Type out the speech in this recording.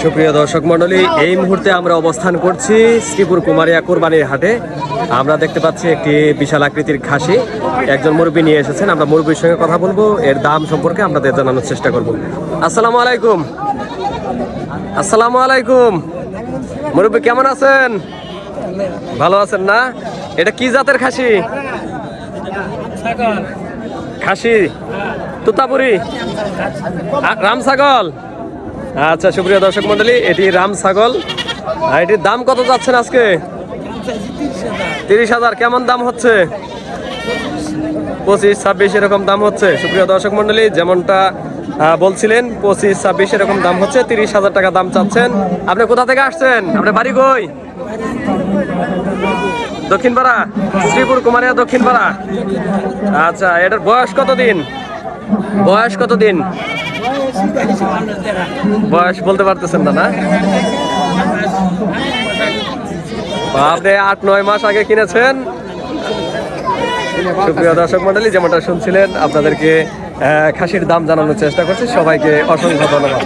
সুপ্রিয় দর্শক মন্ডলী এই মুহূর্তে আমরা অবস্থান করছি শ্রীপুর কুমারিয়া কোরবানির হাটে। আমরা দেখতে পাচ্ছি একটি বিশাল আকৃতির খাসি। একজন মুরব্বী নিয়ে এসেছেন, আমরা মুরব্বীর সঙ্গে কথা বলব। এর দাম সম্পর্কে আপনাদের জানানোর চেষ্টা করব। আসসালামু আলাইকুম। আসসালামু আলাইকুম। মুরব্বী, কেমন আছেন? ভালো আছেন না? এটা কি জাতের খাসি? খাসি? তুতাপুরি। রাম ছাগল। আচ্ছা সুপ্রিয় দর্শক মন্ডলী, এটি রাম ছাগল। এটির দাম কত যাচ্ছেন আজকে? তিরিশ হাজার। কেমন দাম হচ্ছে? পঁচিশ, ছাব্বিশ এরকম দাম হচ্ছে। সুপ্রিয় দর্শক মন্ডলী, যেমনটা বলছিলেন, পঁচিশ, ছাব্বিশ এরকম দাম হচ্ছে। তিরিশ হাজার টাকা দাম চাচ্ছেন। আপনি কোথা থেকে আসছেন? আপনার বাড়ি কই? দক্ষিণ পাড়া শ্রীপুর কুমারিয়া দক্ষিণ পাড়া আচ্ছা এটার বয়স কতদিন? বয়স কতদিন? বয়স বলতে পারতেছেন না না? আপনি আট, নয় মাস আগে কিনেছেন। সুপ্রিয় দর্শক মন্ডলী যেমনটা শুনছিলেন, আপনাদেরকে খাসির দাম জানানোর চেষ্টা করছি। সবাইকে অসংখ্য ধন্যবাদ।